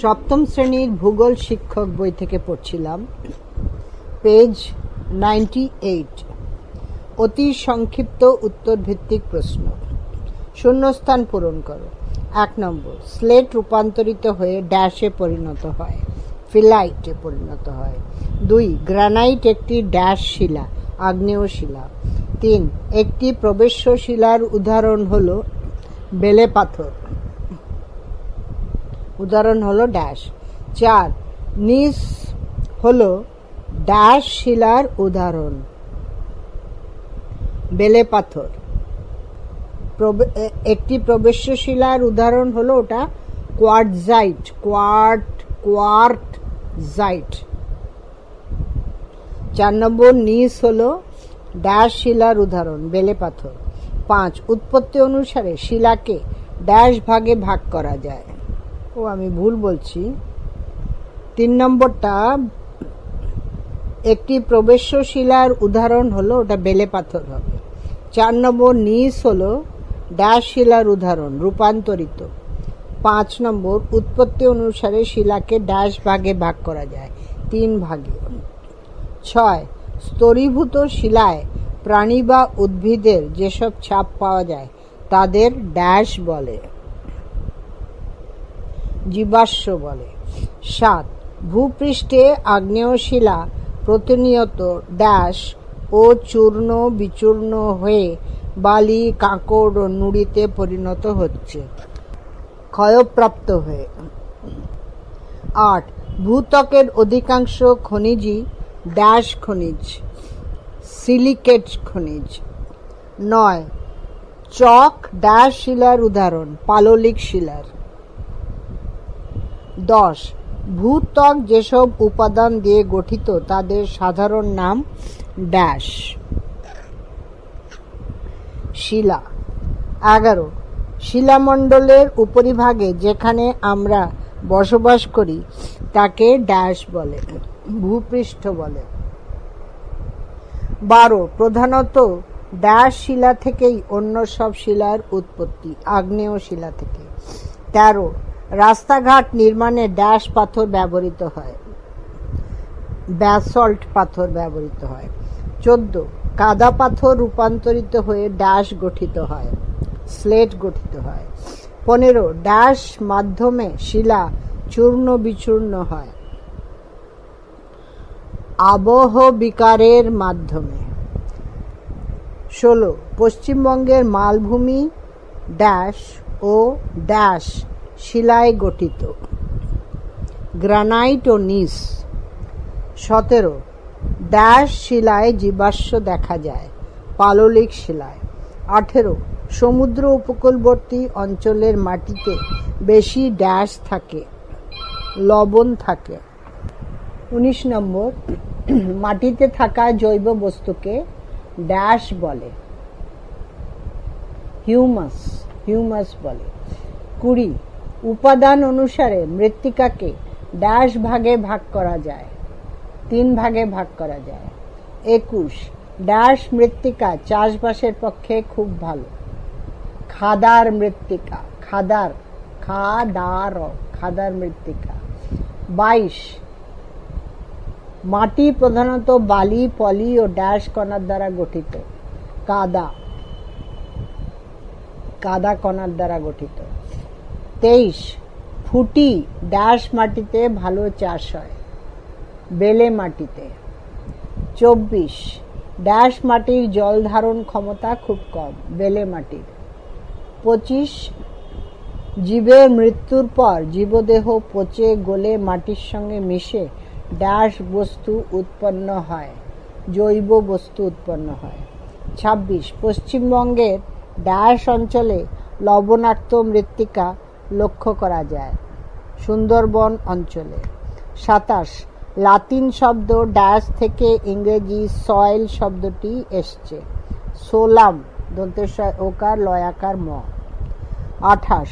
সপ্তম শ্রেণির ভূগোল শিক্ষক বই থেকে পড়ছিলাম। Page ninety eight. অতি সংক্ষিপ্ত উত্তর ভিত্তিক প্রশ্ন। শূন্যস্থান পূরণ করো। এক নম্বর, স্লেট রূপান্তরিত হয়ে ড্যাশে পরিণত হয়, ফিলাইটে পরিণত হয়। দুই, গ্রানাইট একটি ড্যাশ শিলা, আগ্নেয় শিলা। তিন, একটি প্রবেশ্য শিলার উদাহরণ হলো বেলে পাথর। উদাহরণ হলো ড্যাশ চার, নিস হলো ড্যাশ শিলার উদাহরণ। বেলে পাথর। একটি প্রবেশ্য শিলার উদাহরণ হলো ওটা কোয়ার্টজাইট কোয়ার্ট কোয়ার্ট জাইট চার নম্বর, নিস হলো ড্যাশ শিলার উদাহরণ, বেলে পাথর। পাঁচ, উৎপত্তি অনুসারে শিলাকে ড্যাশ ভাগে ভাগ করা যায়। ও আমি ভুল বলছি। তিন নম্বরটা, একটি প্রবেশ্য শিলার উদাহরণ হলো, ওটা বেলে পাথর হবে। চার নম্বর, নিস হলো ড্যাশ শিলার উদাহরণ, রূপান্তরিত। পাঁচ নম্বর, উৎপত্তি অনুসারে শিলাকে ড্যাশ ভাগে ভাগ করা যায়, তিন ভাগে। ছয়, স্তরীভূত শিলায় প্রাণী বা উদ্ভিদের যেসব ছাপ পাওয়া যায়, তাদের ড্যাশ বলে। জীবাশ্ম বলে। সাত, ভূপৃষ্ঠে আগ্নেয় শিলা প্রতিনিয়ত ড্যাশ ও চূর্ণ বিচূর্ণ হয়ে বালি, কাঁকড় ও নুড়িতে পরিণত হচ্ছে। ক্ষয়প্রাপ্ত হয়ে। আট, ভূত্বকের অধিকাংশ খনিজই ড্যাশ খনিজ, সিলিকেট খনিজ। নয়, চক ড্যাশ শিলার উদাহরণ, পাললিক শিলার। দশ। ভূত্বক যেসব উপাদান দিয়ে গঠিত, তাদের সাধারণ নাম ড্যাশ। শিলা। এগারো। শিলামণ্ডলের উপরিভাগে যেখানে আমরা বসবাস করি, তাকে ড্যাশ বলে, ভূপৃষ্ঠ বলে। বারো। প্রধানত ড্যাশ শিলা থেকেই অন্য সব শিলার উৎপত্তি, আগ্নেয় শিলা থেকে। তেরো। রাস্তাঘাট নির্মাণে ড্যাশ পাথর ব্যবহৃত হয়। ব্যাসল্ট পাথর ব্যবহৃত হয়। চোদ্দ, কাদা পাথর রূপান্তরিত হয়ে ড্যাশ গঠিত হয়। স্লেট গঠিত হয়। পনেরো, ড্যাশ মাধ্যমে শিলা চূর্ণ বিচূর্ণ হয়। আবহ বিকারের মাধ্যমে। ষোলো, পশ্চিমবঙ্গের মালভূমি ড্যাশ ও ড্যাশ শিলায় গঠিত। গ্রানাইট ও নিস, সতেরো ড্যাশ শিলায় জীবাশ্ম দেখা যায়, পাললিক শিলায়। আঠেরো, সমুদ্র উপকূলবর্তী অঞ্চলের মাটিতে বেশি ড্যাশ থাকে, লবণ থাকে। উনিশ নম্বর, মাটিতে থাকা জৈব বস্তুকে ড্যাশ বলে। হিউমাস হিউমাস বলে। কুড়ি উপাদান অনুসারে মৃত্তিকাকে ড্যাশ ভাগে ভাগ করা যায়, তিন ভাগে ভাগ করা যায়। একুশ ড্যাশ মৃত্তিকা চাষবাসের পক্ষে খুব ভালো। খাদার মৃত্তিকা, খাদার খাদার খাদার মৃত্তিকা। বাইশ, মাটি প্রধানত বালি, পলি ও ড্যাশ কণার দ্বারা গঠিত। কাদা কাদা কণার দ্বারা গঠিত। তেইশ, ফুটি ড্যাশ মাটিতে ভালো চাষ হয়, বেলে মাটিতে। চব্বিশ ড্যাশ মাটির জল ধারণ ক্ষমতা খুব কম, বেলে মাটির। পঁচিশ জীবের মৃত্যুর পর জীবদেহ পচে গলে মাটির সঙ্গে মিশে ড্যাশ বস্তু উৎপন্ন হয়, জৈব বস্তু উৎপন্ন হয়। ছাব্বিশ, পশ্চিমবঙ্গের ড্যাশ অঞ্চলে লবণাক্ত মৃত্তিকা লক্ষ্য করা যায়। সুন্দরবন অঞ্চলে। সাতাশ, লাতিন শব্দ ড্যাশ থেকে ইংরেজি সয়েল শব্দটি এসছে। সোলাম, দন্তেশ্বর, ওকার, লয়াকার ম। আঠাশ,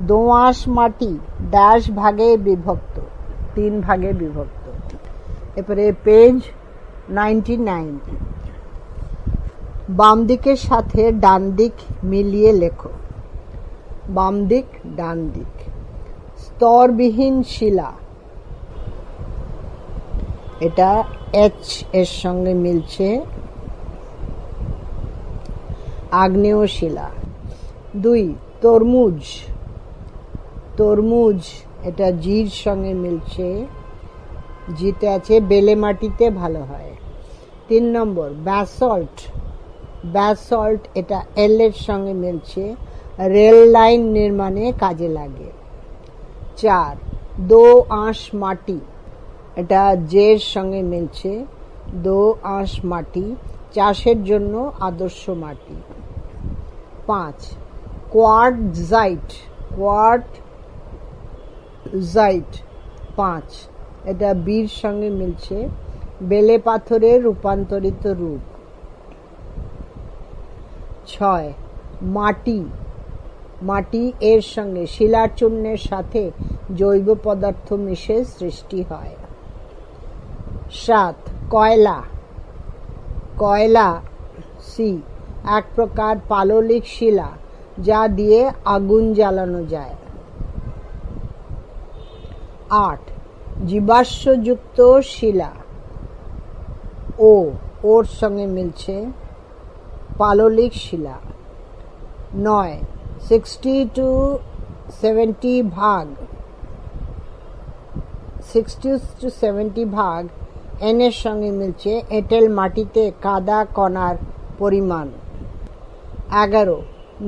দোঁয়াশ মাটি ড্যাশ ভাগে বিভক্ত। তিন ভাগে বিভক্ত। এরপরে পেজ নাইনটি। নাইন বাম দিকের সাথে ডান দিক মিলিয়ে লেখো। বাম দিক, ডান দিক। স্তরবিহীন শিলা। এটা এইচ এর সঙ্গে মিলছে আগ্নেয় শিলা। দুই, তরমুজ। তরমুজ, এটা জির সঙ্গে মিলছে। জিতে আছে বেলে মাটিতে ভালো হয়। তিন নম্বর, ব্যাসল্ট। ব্যাসল্ট এটা এল এর সঙ্গে মিলছে। রেল লাইন নির্মাণে কাজে লাগে। চার, দো আঁশ মাটি। এটা জের সঙ্গে মিলছে। দো আঁশ মাটি চাষের জন্য আদর্শ মাটি। পাঁচ কোয়ার্টজাইট কোয়ার্ট জাইট। পাঁচ, এটা বীর সঙ্গে মিলছে। বেলে পাথরের রূপান্তরিত রূপ। ছয়, মাটি। মাটি এর সঙ্গে শিলার চূর্ণের সাথে জৈব পদার্থ মিশে সৃষ্টি হয়। সাত, কয়লা। কয়লা সি এক প্রকার পাললিক শিলা যা দিয়ে আগুন জ্বালানো যায়। আট, জীবাশ্মযুক্ত শিলা। ও, ওর সঙ্গে মিলছে পাললিক শিলা। নয় সিক্সটি টু সেভেন্টি ভাগ সিক্সটি টু সেভেন্টি ভাগ এনের সঙ্গে মিলছে এঁটেল মাটিতে কাদা কণার পরিমাণ এগারো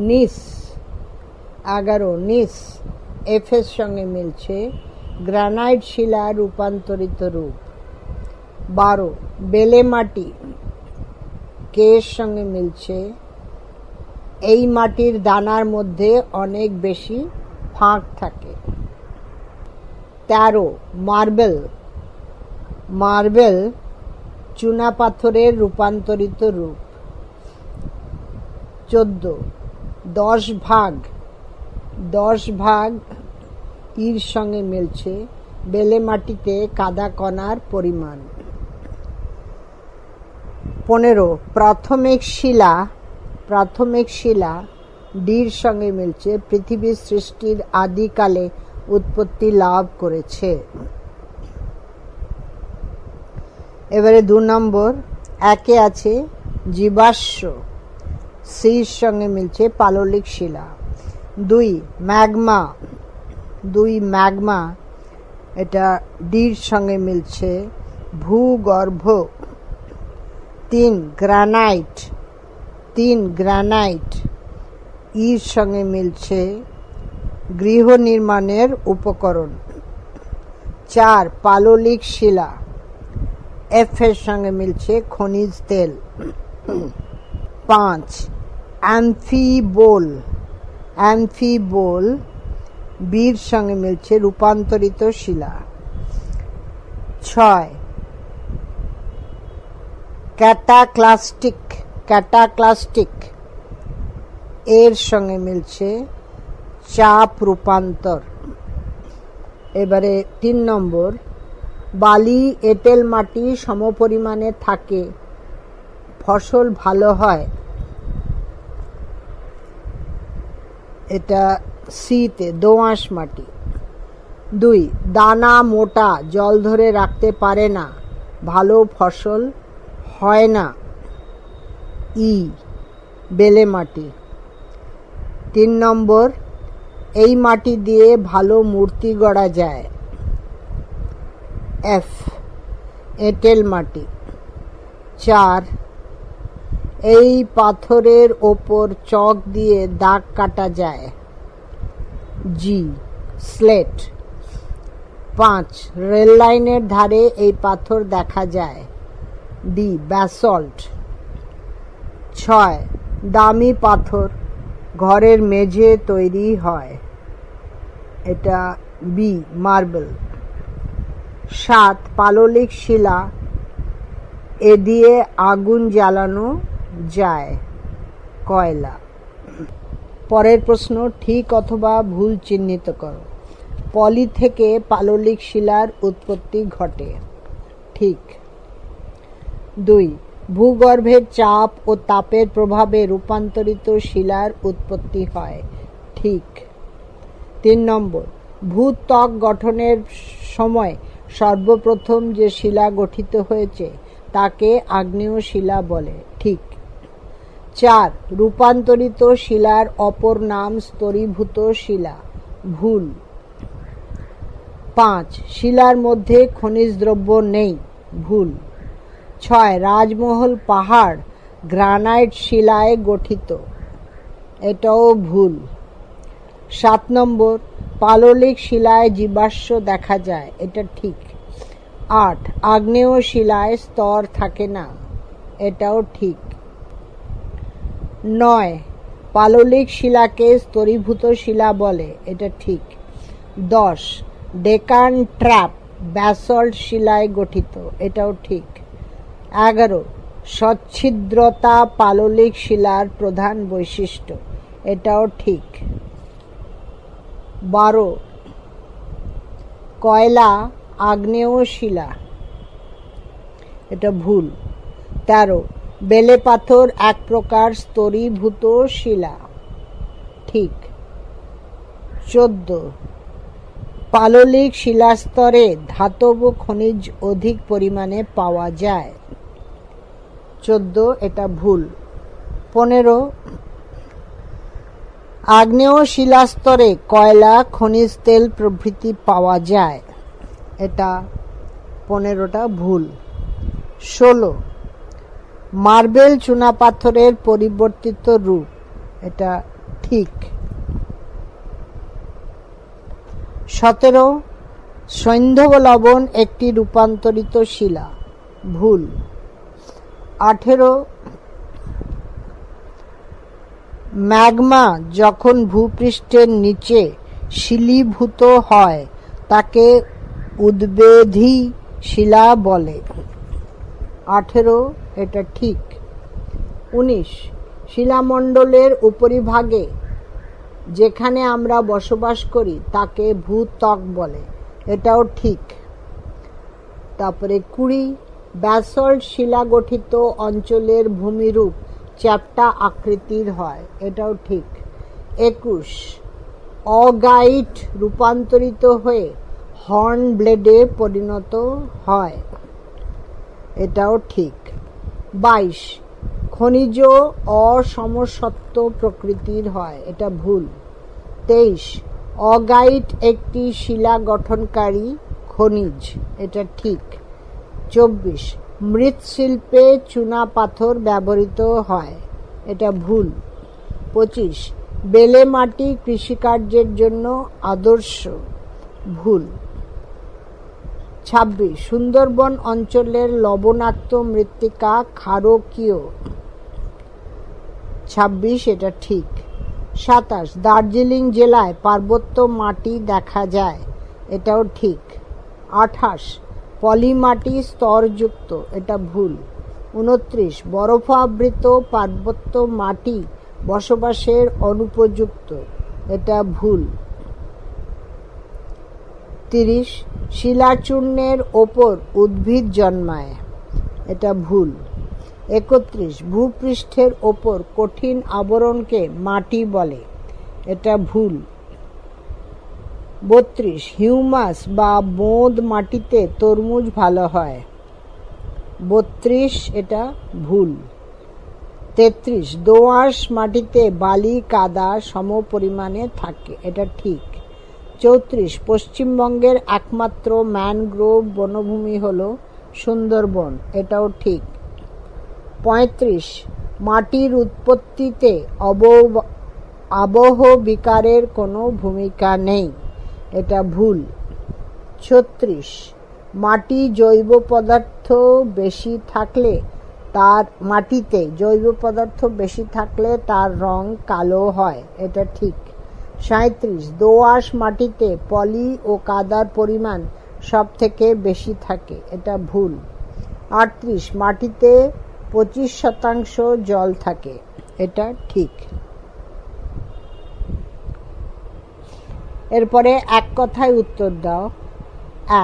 নিস এগারো নিস এফের সঙ্গে মিলছে গ্রানাইট শিলা রূপান্তরিত রূপ বারো বেলে মাটি কে এর সঙ্গে মিলছে এই মাটির দানার মধ্যে অনেক বেশি ফাঁক থাকে। তেরো, মার্বেল। মার্বেল চুনা পাথরের রূপান্তরিত রূপ। চোদ্দ, দশ ভাগ। দশ ভাগ ইর সঙ্গে মিলছে বেলে মাটিতে কাদা কণার পরিমাণ। পনেরো, প্রাথমিক শিলা প্রাথমিক শিলা ডির সঙ্গে মিলছে, পৃথিবীর সৃষ্টির আদিকালে উৎপত্তি লাভ করেছে। এবারে দু নম্বর, একে আছে জীবাশ্ম, সির সঙ্গে মিলছে পাললিক শিলা। দুই, ম্যাগমা দুই ম্যাগমা, এটা ডির সঙ্গে মিলছে ভূগর্ভ। তিন, গ্রানাইট তিন গ্রানাইট ইর সঙ্গে মিলছে গৃহ নির্মাণের উপকরণ। চার, পাললিক শিলা। এফ এর সঙ্গে মিলছে খনিজ তেল। পাঁচ, অ্যাম্ফিবোল। অ্যাম্ফিবোল বীর সঙ্গে মিলছে রূপান্তরিত শিলা। ছয়, ক্যাটাক্লাস্টিক। ক্যাটাক্লাস্টিক। এর সঙ্গে মিলছে চাপ রূপান্তর। এবারে তিন নম্বর, বালি, এঁটেল মাটি সমপরিমাণে থাকে, ফসল ভালো হয়। এটা সিতে, দোআঁশ মাটি। দুই, দানা মোটা, জল ধরে রাখতে পারে না, ভালো ফসল হয় না। ই, বেলে মাটি। তিন নম্বর, এই মাটি দিয়ে ভালো মূর্তি গড়া যায়। এফ এঁটেল মাটি। চার, এই পাথরের ওপর চক দিয়ে দাগ কাটা যায়। জি, স্লেট। পাঁচ, রেল লাইনের ধারে এই পাথর দেখা যায়। D, basalt. ছয় দামি পাথর ঘরের মেঝে তৈরি হয়। এটা বি মার্বেল সাত, পাললিক শিলা এ দিয়ে আগুন জ্বালানো যায়, কয়লা। পরের প্রশ্ন, ঠিক অথবা ভুল চিহ্নিত করো। পলি থেকে পাললিক শিলার উৎপত্তি ঘটে। ঠিক। দুই ভূগর্ভের চাপ ও তাপের প্রভাবে রূপান্তরিত শিলার উৎপত্তি হয়। ঠিক। তিন নম্বর, ভূত্বক গঠনের সময় সর্বপ্রথম যে শিলা গঠিত হয়েছে, তাকে আগ্নেয় শিলা বলে। ঠিক। চার, রূপান্তরিত শিলার অপর নাম স্তরীভূত শিলা, ভুল। পাঁচ, শিলার মধ্যে খনিজ দ্রব্য নেই, ভুল। ছয় রাজমহল পাহাড় গ্রানাইট শিলায় গঠিত। এটাও ভুল। সাত নম্বর, পাললিক শিলায় জীবাশ্ম দেখা যায়, এটা ঠিক। আট, আগ্নেয় শিলায় স্তর থাকে না, এটাও ঠিক। নয়, পাললিক শিলাকে স্তরীভূত শিলা বলে, এটা ঠিক। দশ, ডেকান ট্র্যাপ ব্যাসল্ট শিলায় গঠিত, এটাও ঠিক। এগারো, সচ্ছিদ্রতা পাললিক শিলার প্রধান বৈশিষ্ট্য, এটাও ঠিক। বারো, কয়লা, আগ্নেয় শিলা, এটা ভুল। তেরো, বেলে পাথর এক প্রকার স্তরীভূত শিলা, ঠিক। চোদ্দ, পাললিক শিলাস্তরে ধাতব খনিজ অধিক পরিমাণে পাওয়া যায়। চোদ্দ, এটা ভুল। পনেরো, আগ্নেয় শিলাস্তরে কয়লা, খনিজ তেল প্রভৃতি পাওয়া যায়। এটা পনেরোটা ভুল। ষোলো, মার্বেল চুনাপাথরের পরিবর্তিত রূপ। এটা ঠিক। সতেরো সৈন্ধব লবণ একটি রূপান্তরিত শিলা। ভুল। আঠেরো ম্যাগমা যখন ভূপৃষ্ঠের নিচে শিলীভূত হয়, তাকে উদ্বেধী শিলা বলে। আঠেরো, এটা ঠিক। উনিশ, শিলামণ্ডলের উপরিভাগে যেখানে আমরা বসবাস করি, তাকে ভূত্বক বলে। এটাও ঠিক। তারপরে কুড়ি ব্যাসল্ট শিলা গঠিত অঞ্চলের ভূমিরূপ চ্যাপ্টা আকৃতির হয়, এটাও ঠিক। একুশ, অগাইট রূপান্তরিত হয়ে হর্ন ব্লেডে পরিণত হয়, এটাও ঠিক। বাইশ, খনিজ অসমসত্ব প্রকৃতির হয়, এটা ভুল। তেইশ, অগাইট একটি শিলা গঠনকারী খনিজ, এটা ঠিক। চব্বিশ। মৃৎশিল্পে চুনা পাথর ব্যবহৃত হয়। এটা ভুল। পঁচিশ। বেলে মাটি কৃষিকার্যের জন্য আদর্শ। ভুল। ছাব্বিশ। সুন্দরবন অঞ্চলের লবণাক্ত মৃত্তিকা ক্ষারকীয়। ছাব্বিশ, এটা ঠিক। সাতাশ। দার্জিলিং জেলায় পার্বত্য মাটি দেখা যায়। এটাও ঠিক। আঠাশ। পলিমাটি স্তরযুক্ত, এটা ভুল। উনত্রিশ, বরফাবৃত পার্বত্য মাটি বসবাসের অনুপযুক্ত, এটা ভুল। তিরিশ, শিলাচূর্ণের ওপর উদ্ভিদ জন্মায়, এটা ভুল। একত্রিশ, ভূপৃষ্ঠের ওপর কঠিন আবরণকে মাটি বলে, এটা ভুল। বত্রিশ, হিউমাস বা বোঁদ মাটিতে তরমুজ ভালো হয়। বত্রিশ, এটা ভুল। তেত্রিশ, দোআঁশ মাটিতে বালি, কাদা সম পরিমাণে থাকে, এটা ঠিক। চৌত্রিশ, পশ্চিমবঙ্গের একমাত্র ম্যানগ্রোভ বনভূমি হল সুন্দরবন, এটাও ঠিক। পঁয়ত্রিশ, মাটির উৎপত্তিতে অব, আবহ বিকারের কোনো ভূমিকা নেই। এটা ভুল। ছত্রিশ। মাটি জৈব পদার্থ বেশি থাকলে তার, মাটিতে জৈব পদার্থ বেশি থাকলে তার রং কালো হয়, এটা ঠিক। সাঁত্রিশ দোআঁশ মাটিতে পলি ও কাদার পরিমাণ সব থেকে বেশি থাকে, এটা ভুল। আটত্রিশ। মাটিতে পঁচিশ শতাংশ জল থাকে, এটা ঠিক। এরপরে এক কথায় উত্তর দাও।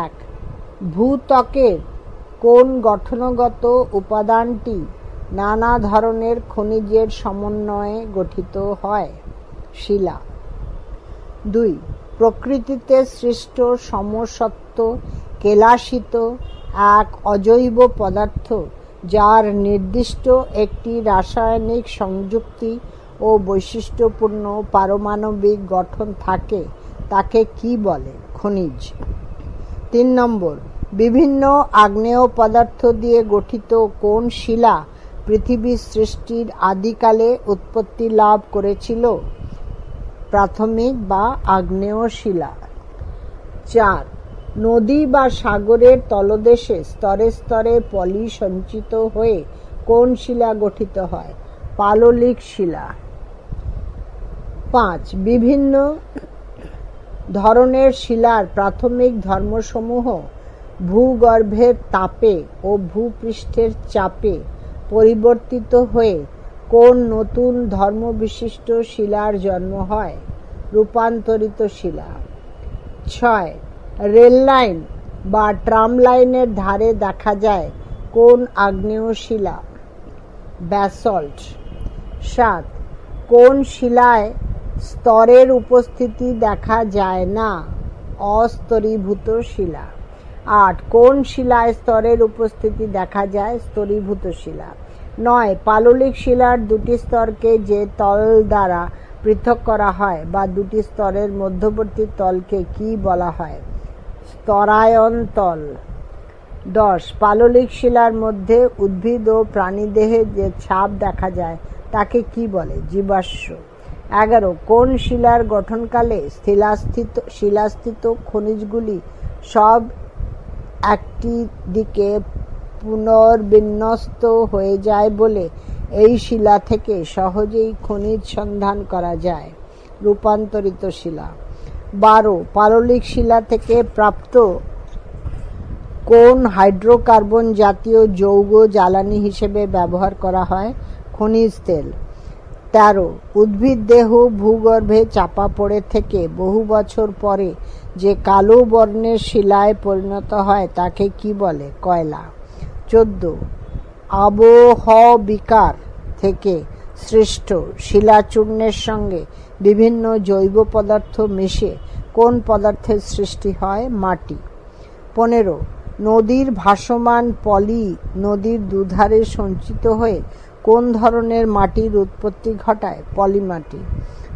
এক, ভূত্বকের কোন গঠনগত উপাদানটি নানা ধরনের খনিজের সমন্বয়ে গঠিত হয়? শিলা। দুই, প্রকৃতিতে সৃষ্ট সমসত্ব কেলাসিত এক অজৈব পদার্থ যার নির্দিষ্ট একটি রাসায়নিক সংযুক্তি ও বৈশিষ্ট্যপূর্ণ পারমাণবিক গঠন থাকে। তাকে কি বলে? খনিজ। তিন নম্বর, বিভিন্ন আগ্নেয় পদার্থ দিয়ে গঠিত কোন শিলা পৃথিবীর সৃষ্টির আদিকালে উৎপত্তি লাভ করেছিল? প্রাথমিক বা আগ্নেয় শিলা। চার, নদী বা সাগরের তলদেশে স্তরে স্তরে পলি সঞ্চিত হয়ে কোন শিলা গঠিত হয়? পাললিক শিলা। পাঁচ, বিভিন্ন ধরনের শিলার প্রাথমিক ধর্মসমূহ ভূগর্ভের তাপে ও ভূপৃষ্ঠের চাপে পরিবর্তিত হয়ে কোন নতুন ধর্মবিশিষ্ট শিলার জন্ম হয়? রূপান্তরিত শিলা। ছয়, রেল লাইন বা ট্রাম লাইনের ধারে দেখা যায় কোন আগ্নেয় শিলা? ব্যাসল্ট। সাত, কোন শিলায় স্তরের উপস্থিতি দেখা যায় না। অস্তরীভূত শিলা। আট, কোন শিলায় স্তরের উপস্থিতি দেখা যায়? স্তরীভূত শিলা। নয়, পাললিক শিলার দুটি স্তরকে যে তল দ্বারা পৃথক করা হয় বা দুটি স্তরের মধ্যবর্তী তলকে কি বলা হয়? স্তরায়ন তল। দশ, পাললিক শিলার মধ্যে উদ্ভিদ ও প্রাণীদেহে যে ছাপ দেখা যায়, তাকে কি বলে? জীবাশ্ম। এগারো, কোন শিলার গঠনকালে শিলাস্থিত শিলাস্থিত খনিজগুলি সব একটি দিকে পুনর্বিন্যস্ত হয়ে যায় বলে এই শিলা থেকে সহজেই খনিজ সন্ধান করা যায়। রূপান্তরিত শিলা। বারো, পাললিক শিলা থেকে প্রাপ্ত কোন হাইড্রোকার্বন জাতীয় যৌগ জ্বালানি হিসেবে ব্যবহার করা হয়? খনিজ তেল। তেরো উদ্ভিদ দেহ ভূগর্ভে চাপা পড়ে থেকে বহু বছর পরে যে কালো বর্ণের শিলায় পরিণত হয় তাকে কি বলে? কয়লা। চোদ্দ। আবহবিকার থেকে সৃষ্ট শিলাচূর্ণের সঙ্গে বিভিন্ন জৈব পদার্থ মিশে কোন পদার্থের সৃষ্টি হয়? মাটি। পনেরো। নদীর ভাসমান পলি নদীর দুধারে সঞ্চিত হয়ে কোন ধরনের মাটির উৎপত্তি ঘটায়? পলি মাটি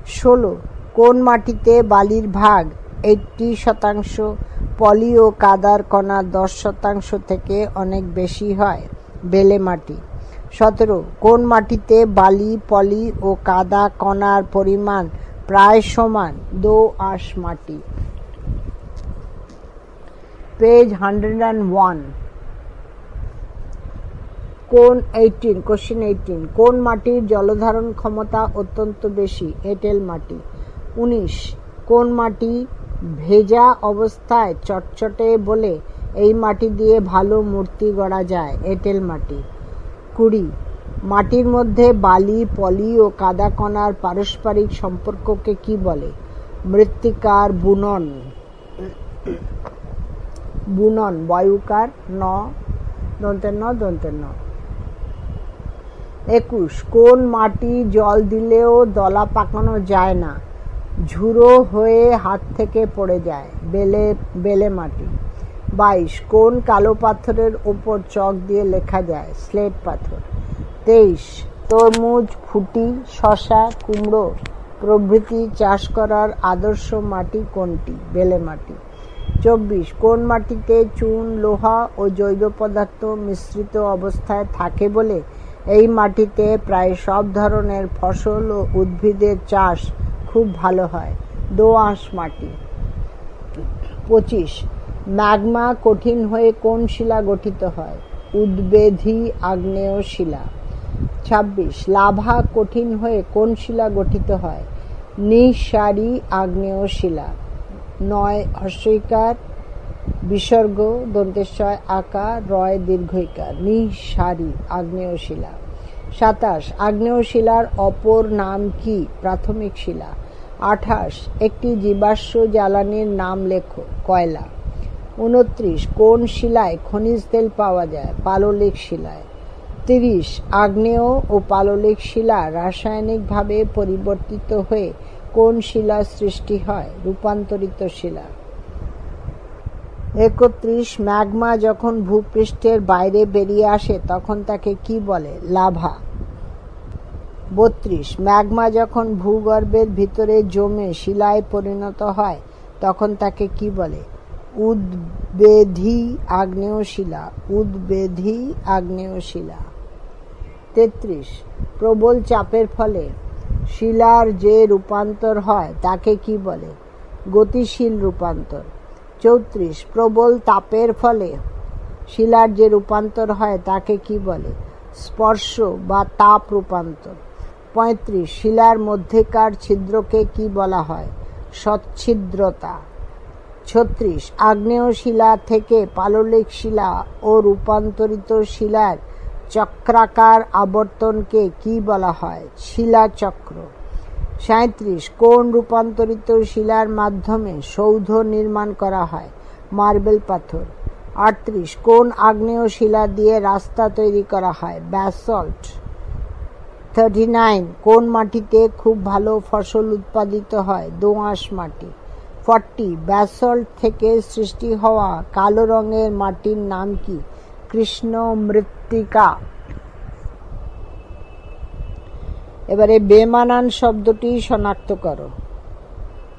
ষোলো, কোন মাটিতে বালির ভাগ এইটটি শতাংশ, পলি ও কাদার কণা দশ শতাংশ থেকে অনেক বেশি হয়? বেলে মাটি। সতেরো, কোন মাটিতে বালি, পলি ও কাদা কণার পরিমাণ প্রায় সমান? দো আঁশ মাটি। Page hundred and one. কোন এইটিন কোশ্চেন এইটিন কোন মাটির জলধারণ ক্ষমতা অত্যন্ত বেশি? এঁটেল মাটি। উনিশ, কোন মাটি ভেজা অবস্থায় চটচটে বলে এই মাটি দিয়ে ভালো মূর্তি গড়া যায়? এঁটেল মাটি। কুড়ি, মাটির মধ্যে বালি, পলি ও কাদা কণার পারস্পরিক সম্পর্ককে কি বলে? মৃত্তিকার বুনন। বুনন, বায়ুকার ন, দন্তের ন দন্তের ন। একুশ, কোন মাটি জল দিলেও দলা পাকানো যায় না? ঝুড়ো হয়ে হাত থেকে পড়ে যায়, বেলে বেলে মাটি। বাইশ, কোন কালো পাথরের ওপর চক দিয়ে লেখা যায়, স্লেট পাথর? তেইশ, তরমুজ, ফুটি শশা কুমড়ো, প্রভৃতি চাষ করার আদর্শ মাটি কোনটি? বেলে মাটি। চব্বিশ, কোন মাটিতে চুন, লোহা ও জৈব পদার্থ মিশ্রিত অবস্থায় থাকে বলে এই মাটিতে প্রায় সব ধরনের ফসল ও উদ্ভিদের চাষ খুব ভালো হয়। দোআঁশ মাটি। পঁচিশ। ম্যাগমা কঠিন হয়ে কোন শিলা গঠিত হয়? উদ্বেধী আগ্নেয় শিলা। ছাব্বিশ। লাভা কঠিন হয়ে কোন শিলা গঠিত হয়? নিঃসারী আগ্নেয় শিলা। নয় হর্ষইকার বিসর্গ দন্তেশ্বয় আকা রয়, দীর্ঘইকার, নিঃসারি, আগ্নেয় শিলা। সাতাশ, আগ্নেয় শিলার অপর নাম কি? প্রাথমিক শিলা। আঠাশ, একটি জীবাশ্ম জ্বালানির নাম লেখো, কয়লা। উনত্রিশ, কোন শিলায় খনিজ তেল পাওয়া যায়? পাললিক শিলায়। তিরিশ, আগ্নেয় ও পাললিক শিলা রাসায়নিকভাবে পরিবর্তিত হয়ে কোন শিলার সৃষ্টি হয়? রূপান্তরিত শিলা। একত্রিশ ম্যাগমা যখন ভূপৃষ্ঠের বাইরে বেরিয়ে আসে, তখন তাকে কি বলে? লাভা। বত্রিশ ম্যাগমা যখন ভূগর্ভের ভিতরে জমে শিলায় পরিণত হয়, তখন তাকে কি বলে? উদ্বেধী আগ্নেয় শিলা উদ্বেধী আগ্নেয় শিলা তেত্রিশ প্রবল চাপের ফলে শিলার যে রূপান্তর হয়, তাকে কি বলে? গতিশীল রূপান্তর। চৌত্রিশ, প্রবল তাপের ফলে শিলার যে রূপান্তর হয় তাকে কি বলে? স্পর্শ বা তাপ রূপান্তর। পঁয়ত্রিশ, শিলার মধ্যেকার ছিদ্রকে কি বলা হয়? সচ্ছিদ্রতা। ছত্রিশ, আগ্নেয় শিলা থেকে পাললিক শিলা ও রূপান্তরিত শিলার চক্রাকার আবর্তনকে কি বলা হয়? শিলাচক্র। সাঁত্রিশ, কোন রূপান্তরিত শিলার মাধ্যমে সৌধ নির্মাণ করা হয়? মার্বেল পাথর। আটত্রিশ, কোন আগ্নেয় শিলা দিয়ে রাস্তা তৈরি করা হয়? ব্যাসল্ট। থার্টি নাইন, কোন মাটিতে খুব ভালো ফসল উৎপাদিত হয়? দোআঁশ মাটি। ফর্টি, ব্যাসল্ট থেকে সৃষ্টি হওয়া কালো রঙের মাটির নাম কি? কৃষ্ণ মৃত্তিকা এবারে বেমানান শব্দটি শনাক্ত করো।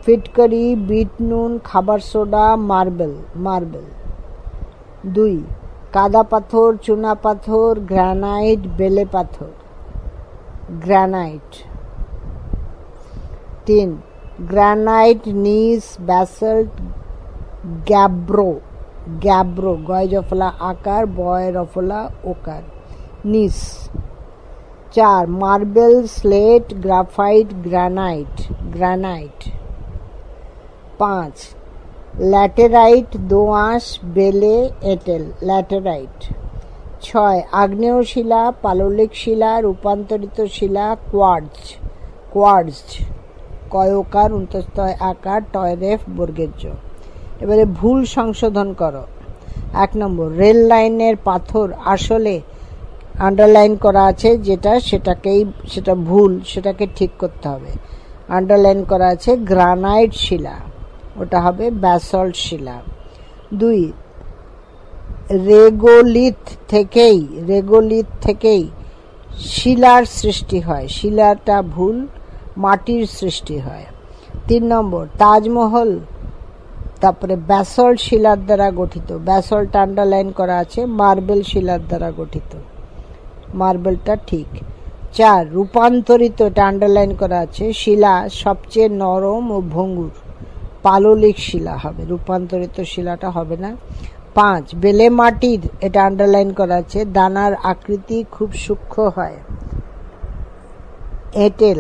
ফিটকারি বিট নুন, খাবার সোডা, মার্বেল মার্বেল। দুই, কাদা পাথর, চুনা পাথর, গ্রানাইট, বেলে পাথর। গ্রানাইট। তিন, গ্রানাইট, নিস, ব্যাসল্ট, গ্যাব্রো। গ্যাব্রো গয় জফলা আকার বয় রফলা ওকার। নিস চার, marble, slate, graphite, granite granite. পাঁচ, ল্যাটেরাইট, দোআঁশ, বেলে, এঁটেল, ল্যাটেরাইট। ছয় আগ্নেয় শিলা পাললিক শিলা, রূপান্তরিত শিলা, কোয়ার্জ কোয়ার্জ। কয়কার উন্তস্তয় আকার, টয়রেফ বর্গের এবারে ভুল সংশোধন করো। এক নম্বর, রেল লাইনের পাথর আসলে আন্ডারলাইন করা আছে যেটা সেটাকেই, সেটা ভুল, সেটাকে ঠিক করতে হবে। আন্ডারলাইন করা আছে গ্রানাইট শিলা। ওটা হবে ব্যাসল্ট শিলা। দুই রেগোলিথ থেকেই রেগোলিথ থেকেই শিলার সৃষ্টি হয়। শিলাটা ভুল, মাটির সৃষ্টি হয়। তিন নম্বর, তাজমহল, তারপরে ব্যাসল্ট শিলার দ্বারা গঠিত। ব্যাসল্ট আন্ডারলাইন করা আছে মার্বেল শিলার দ্বারা গঠিত। মার্বেলটা ঠিক। চার, রূপান্তরিত এটা আন্ডারলাইন করা আছে। শিলা সবচেয়ে নরম ও ভঙ্গুর। পাললিক শিলা হবে, রূপান্তরিত শিলাটা হবে না। পাঁচ, বেলে মাটির এটা আন্ডারলাইন করা আছে। দানার আকৃতি খুব সূক্ষ্ম হয়। এঁটেল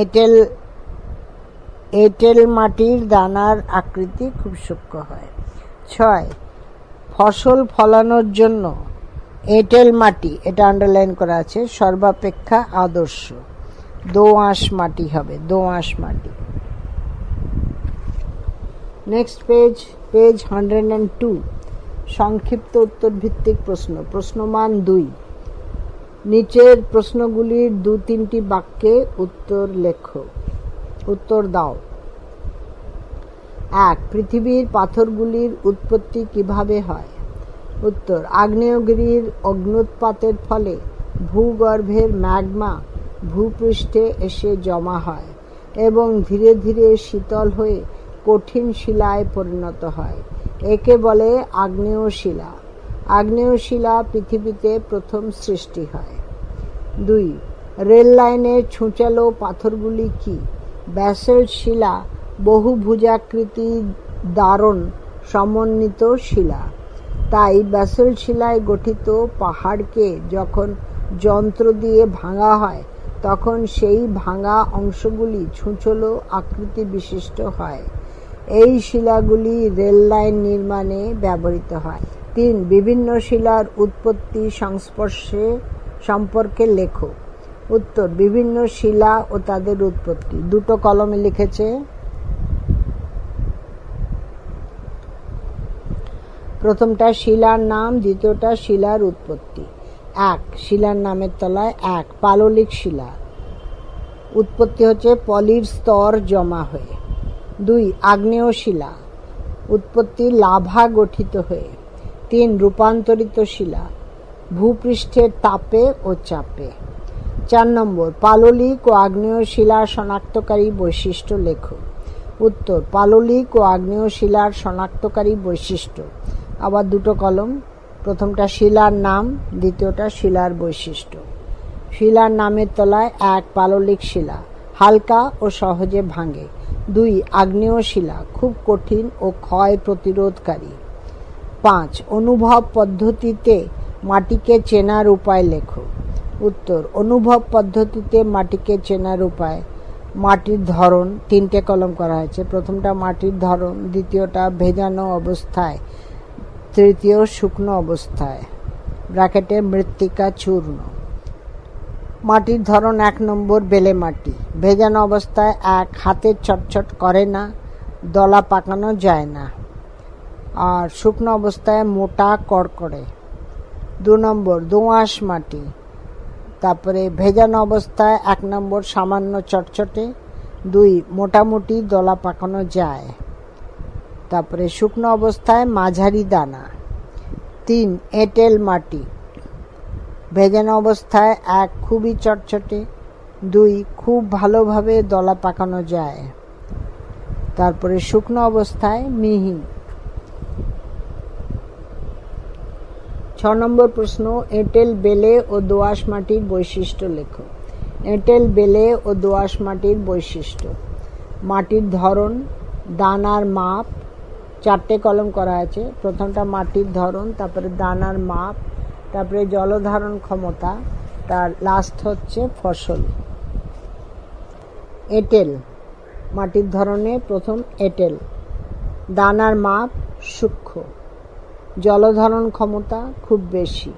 এঁটেল এঁটেল মাটির দানার আকৃতি খুব সূক্ষ্ম হয়। ছয়, ফসল ফলানোর জন্য এঁটেল মাটি, এটা আন্ডারলাইন করা আছে, সর্বাপেক্ষা আদর্শ। দোআঁশ মাটি হবে দোআঁশ মাটি। Next page page hundred and two সংক্ষিপ্ত উত্তর ভিত্তিক প্রশ্ন, প্রশ্নমান দুই। নিচের প্রশ্নগুলির দু তিনটি বাক্যে উত্তর লেখো, উত্তর দাও। এক, পৃথিবীর পাথরগুলির উৎপত্তি কীভাবে হয়? উত্তর, আগ্নেয়গিরির অগ্নুৎপাতের ফলে ভূগর্ভের ম্যাগমা ভূপৃষ্ঠে এসে জমা হয় এবং ধীরে ধীরে শীতল হয়ে কঠিন শিলায় পরিণত হয়। একে বলে আগ্নেয় শিলা আগ্নেয় শিলা পৃথিবীতে প্রথম সৃষ্টি হয়। দুই, রেল লাইনের ছুঁচালো পাথরগুলি কি? ব্যাসেল শিলা বহুভুজাকৃতি দারণ সমন্বিত শিলা। তাই ব্যাসল্ট শিলায় গঠিত পাহাড়কে যখন যন্ত্র দিয়ে ভাঙা হয়, তখন সেই ভাঙা অংশগুলি ছুঁচলো আকৃতি বিশিষ্ট হয়। এই শিলাগুলি রেল লাইন নির্মাণে ব্যবহৃত হয়। তিন, বিভিন্ন শিলার উৎপত্তি সংস্পর্শে সম্পর্কে লেখো। উত্তর, বিভিন্ন শিলা ও তাদের উৎপত্তি। দুটো কলমে লিখেছে প্রথমটা শিলার নাম, দ্বিতীয়টা শিলার উৎপত্তি। এক, শিলার নামের তলায় এক, পাললিক শিলা। উৎপত্তি হচ্ছে পলির স্তর জমা হয়ে। দুই, আগ্নেয় শিলা। উৎপত্তি লাভা গঠিত হয়ে। তিন, রূপান্তরিত শিলা। ভূপৃষ্ঠের তাপে ও চাপে। চার নম্বর, পাললিক ও আগ্নেয় শিলা শনাক্তকারী বৈশিষ্ট্য লেখো। উত্তর, পাললিক ও আগ্নেয় শিলার শনাক্তকারী বৈশিষ্ট্য। আবার দুটো কলম। প্রথমটা শিলার নাম, দ্বিতীয়টা শিলার বৈশিষ্ট্য। শিলার নামের তলায় এক পাললিক শিলা, হালকা ও সহজে ভাঙে। দুই, আগ্নেয় শিলা, খুব কঠিন ও ক্ষয় প্রতিরোধকারী। পাঁচ, অনুভব পদ্ধতিতে মাটিকে চেনার উপায় লেখো। উত্তর, অনুভব পদ্ধতিতে মাটিকে চেনার উপায়। মাটির ধরন, তিনটে কলম করা হয়েছে। প্রথমটা মাটির ধরন, দ্বিতীয়টা ভেজানো অবস্থায়। তৃতীয় শুকনো অবস্থায়। ব্র্যাকেটে মৃত্তিকা চূর্ণ। মাটির ধরন এক নম্বর বেলে মাটি। ভেজানো অবস্থায় এক, হাতে চটচট করে না, দলা পাকানো যায় না। আর শুকনো অবস্থায় মোটা কড়কড়ে। দু নম্বর দোঁয়াশ মাটি। তারপরে ভেজানো অবস্থায় এক নম্বর সামান্য চটচটে। দুই, মোটামুটি দলা পাকানো যায়। তারপরে শুকনো অবস্থায় মাঝারি দানা। তিন, এঁটেল মাটি। ভেজানো অবস্থায় এক, খুবই চটচটে। দুই, খুব ভালোভাবে দলা পাকানো যায়। তারপরে শুকনো অবস্থায় মিহি। ছ নম্বর প্রশ্ন, এঁটেল বেলে ও দোআঁশ মাটির বৈশিষ্ট্য লেখো। এঁটেল বেলে ও দোআঁশ মাটির বৈশিষ্ট্য। মাটির ধরন, দানার মাপ চারটে কলম করা আছে। প্রথমটা মাটির ধরন, তারপরে দানার মাপ, তারপরে জলধারণ ক্ষমতা, তার লাস্ট হচ্ছে ফসল। এঁটেল, মাটির ধরনে প্রথম এঁটেল। দানার মাপ সূক্ষ্ম। জলধারণ ক্ষমতা খুব বেশি।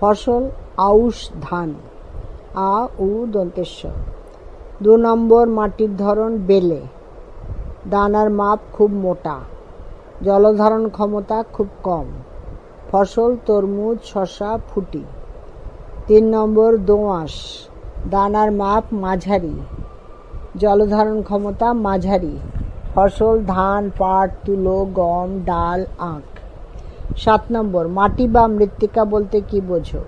ফসল আউশ ধান। আ, উ, দন্তেশ্বর। দু নম্বর মাটির ধরন বেলে। দানার মাপ খুব মোটা। জলধারণ ক্ষমতা খুব কম। ফসল, তরমুজ শশা ফুটি। তিন নম্বর, দোঁয়াশ। দানার মাপ মাঝারি। জলধারণ ক্ষমতা মাঝারি। ফসল, ধান, পাট, তুলো, গম, ডাল, আখ। সাত নম্বর, মাটি বা মৃত্তিকা বলতে কি বোঝো?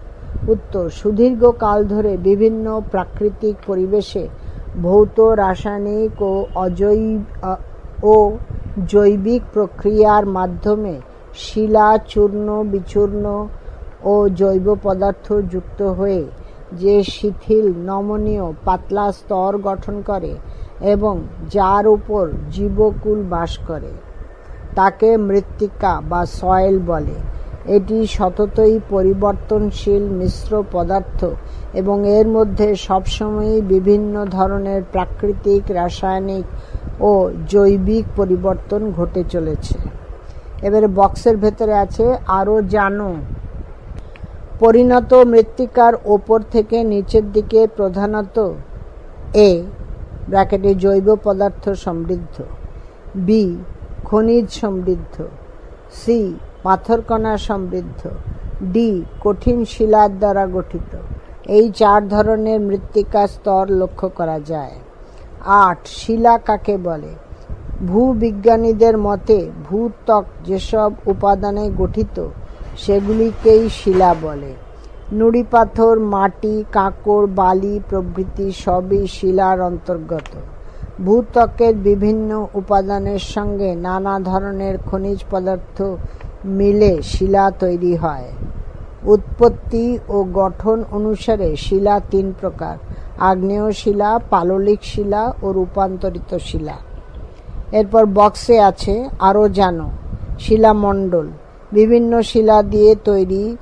উত্তর, সুদীর্ঘ কাল ধরে বিভিন্ন প্রাকৃতিক পরিবেশে ভৌত, রাসায়নিক ও অজৈব ও জৈবিক প্রক্রিয়ার মাধ্যমে শিলা, চূর্ণ, বিচূর্ণ ও জৈব পদার্থ যুক্ত হয়ে যে শিথিল, নমনীয়, পাতলা স্তর গঠন করে এবং যার উপর জীবকুল বাস করে, তাকে মৃত্তিকা বা সয়েল বলে। এটি সততই পরিবর্তনশীল মিশ্র পদার্থ এবং এর মধ্যে সবসময়ই বিভিন্ন ধরনের প্রাকৃতিক, রাসায়নিক ও জৈবিক পরিবর্তন ঘটে চলেছে। এবারে বক্সের ভেতরে আছে আরও জানো। পরিণত মৃত্তিকার ওপর থেকে নিচের দিকে প্রধানত এ, ব্র্যাকেটে জৈব পদার্থ সমৃদ্ধ, বি, খনিজ সমৃদ্ধ, সি পাথরকণা সমৃদ্ধ। ডি কঠিন শিলার দ্বারা গঠিত। এই চার ধরনের মৃত্তিকা স্তর লক্ষ্য করা যায়। আট. শিলা কাকে বলে? ভূবিজ্ঞানীদের মতে, ভূত্বক যেসব উপাদানে গঠিত, সেগুলিকেই শিলা বলে। নুড়ি পাথর, মাটি, কাঁকড়, বালি প্রভৃতি সবই শিলার অন্তর্গত। ভূত্বকের বিভিন্ন উপাদানের সঙ্গে নানা ধরনের খনিজ পদার্থ মিলে শিলা তৈরি হয়। উৎপত্তি ও গঠন অনুসারে শিলা তিন প্রকার, আগ্নেয় শিলা, পাললিক শিলা ও রূপান্তরিত শিলা। এরপর বক্সে আছে, আরও জানো, শিলামণ্ডল। বিভিন্ন শিলা দিয়ে তৈরি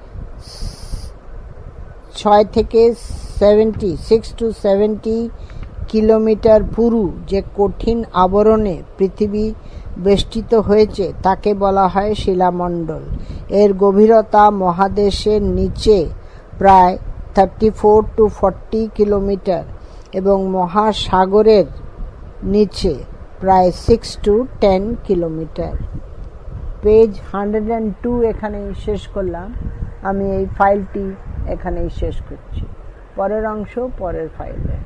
ছয় থেকে seventy six two seventy kilometre পুরু যে কঠিন আবরণে পৃথিবী বেষ্টিত হয়েছে, তাকে বলা হয় শিলামণ্ডল। এর গভীরতা মহাদেশের নিচে প্রায় thirty four to forty kilometre এবং মহাসাগরের নিচে প্রায় six to ten kilometre. Page hundred and two এখানেই শেষ করলাম। আমি এই ফাইলটি এখানেই শেষ করছি। পরের অংশ পরের ফাইলে।